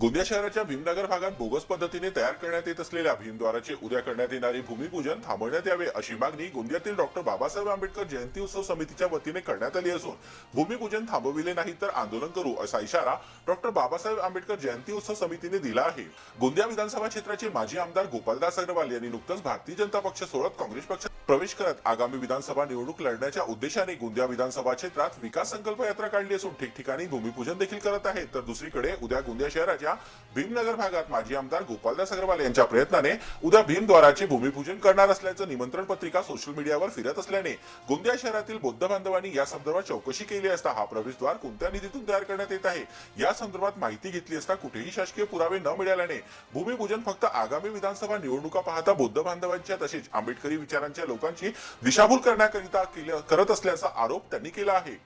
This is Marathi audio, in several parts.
गोंदिया शहराच्या भीमनगर भागात बोगस पद्धतीने तयार करण्यात येत असलेल्या भीमद्वाराचे उद्या करण्यात येणारे भूमिपूजन थांबवण्यात यावे अशी मागणी गोंदियातील डॉक्टर बाबासाहेब आंबेडकर जयंती उत्सव समितीच्या वतीने करण्यात आली असून भूमिपूजन थांबविले नाही तर आंदोलन करू असा इशारा डॉक्टर बाबासाहेब आंबेडकर जयंती उत्सव समितीने दिला आहे. गोंदिया विधानसभा क्षेत्राचे माजी आमदार गोपालदास अग्रवाल यांनी नुकतंच भारतीय जनता पक्ष सोडत काँग्रेस पक्षात प्रवेश करत आगामी विधानसभा निवडणूक लढण्याच्या उद्देशाने गोंदिया विधानसभा क्षेत्रात विकास संकल्प यात्रा काढली असून ठिकठिकाणी भूमिपूजन देखील करत आहेत. तर दुसरीकडे उद्या गोंदिया शहराच्या भीमनगर भागात माजी आमदार गोपालदास अग्रवाल यांच्या प्रयत्नाने उद्या भीमद्वाराचे भूमिपूजन करणार असल्याचं निमंत्रण पत्रिका सोशल मीडियावर फिरत असल्याने गोंदिया शहरातील बौद्ध बांधवांनी या संदर्भात चौकशी केली असता हा प्रवेशद्वार कोणत्या निधीतून तयार करण्यात येत आहे? या संदर्भात माहिती घेतली असता कुठेही शासकीय पुरावे न मिळाल्याने भूमिपूजन फक्त आगामी विधानसभा निवडणुका पाहता बौद्ध बांधवांच्या तसेच आंबेडकरी विचारांच्या लोकांची दिशाभूल करण्याकरिता करत असल्याचा आरोप त्यांनी केला आहे.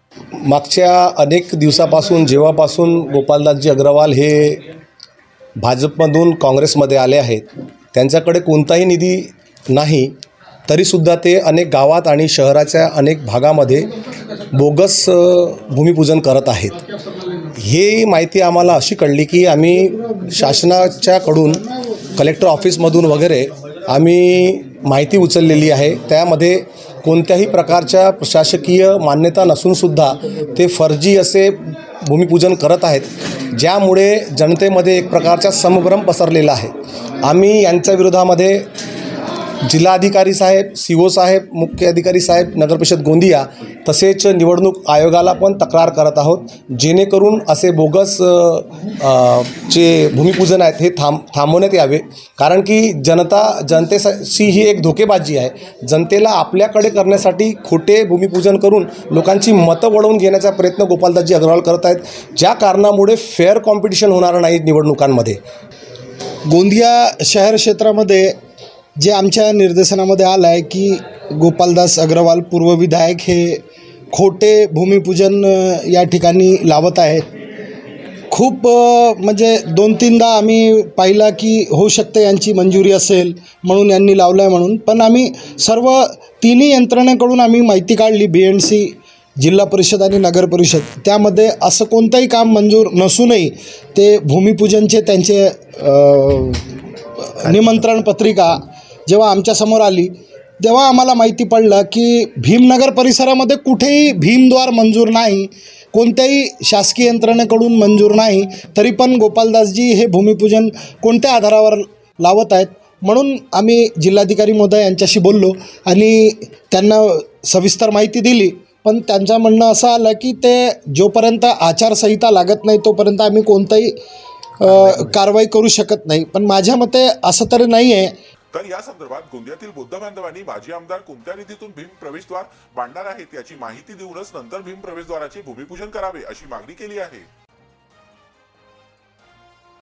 मागच्या अनेक दिवसापासून जेव्हापासून गोपालदासजी अग्रवाल हे भाजपमधून काँग्रेसमध्ये आले आहेत त्यांच्याकडे कोणताही निधी नाही तरीसुद्धा ते अनेक गावात आणि शहराच्या अनेक भागामध्ये बोगस भूमिपूजन करत आहेत. ही माहिती आम्हाला अशी कळली की आम्ही शासनाच्याकडून कलेक्टर ऑफिसमधून वगैरे आम्ही माहिती उचललेली आहे. त्यामध्ये कोणत्याही प्रकारच्या प्रशासकीय मान्यता नसूनसुद्धा ते फर्जी असे भूमिपूजन करत आहेत. ज्यामुळे जनतेमध्ये एक प्रकारचा संभ्रम पसरलेला आहे. आम्ही यांच्या विरोधामध्ये जिल्हाधिकारी साहेब सी ओ साहेब मुख्य अधिकारी साहेब नगरपरिषद गोंदिया तसेच निवडणूक आयोगाला पण तक्रार करत आहोत. जेणेकरून असे बोगस जे भूमिपूजन आहेत हे थांब थांबवण्यात यावे. कारण की जनता जनतेशी ही एक धोकेबाजी आहे. जनतेला आपल्याकडे करण्यासाठी खोटे भूमिपूजन करून लोकांची मतं वळवून घेण्याचा प्रयत्न गोपालदासजी अग्रवाल करत आहेत. ज्या कारणामुळे फेअर कॉम्पिटिशन होणार नाही निवडणुकांमध्ये. गोंदिया शहर क्षेत्रामध्ये जे आमच्या निर्देशनामध्ये आलं आहे की गोपालदास अग्रवाल पूर्व विधायक हे खोटे भूमिपूजन या ठिकाणी लावत आहेत. खूप म्हणजे दोन तीनदा आम्ही पाहिला की होऊ शकते यांची मंजुरी असेल म्हणून यांनी लावलं आहे म्हणून. पण आम्ही सर्व तिन्ही यंत्रणेकडून आम्ही माहिती काढली बी एन सी जिल्हा परिषद आणि नगर परिषद. त्यामध्ये असं कोणतंही काम मंजूर नसूनही ते भूमिपूजनचे त्यांचे निमंत्रण पत्रिका जेव्हा आमच्यासमोर आली तेव्हा आम्हाला माहिती पडलं की भीमनगर परिसरामध्ये कुठेही भीमद्वार मंजूर नाही कोणत्याही शासकीय यंत्रणेकडून मंजूर नाही तरी पण गोपालदासजी हे भूमिपूजन कोणत्या आधारावर लावत आहेत? म्हणून आम्ही जिल्हाधिकारी महोदय यांच्याशी बोललो आणि त्यांना सविस्तर माहिती दिली. पण त्यांचं म्हणणं असं आलं की ते जोपर्यंत आचारसंहिता लागत नाही तोपर्यंत आम्ही कोणताही कारवाई करू शकत नाही. पण माझ्या मते असं तरी नाही आहे तर या संदर्भात गोंदियातील बौद्ध बांधवांनी माजी आमदार कोणत्या निधीतून भीम प्रवेशद्वार बांधणार आहेत याची माहिती देऊनच नंतर भीम प्रवेशद्वाराचे भूमिपूजन करावे अशी मागणी केली आहे.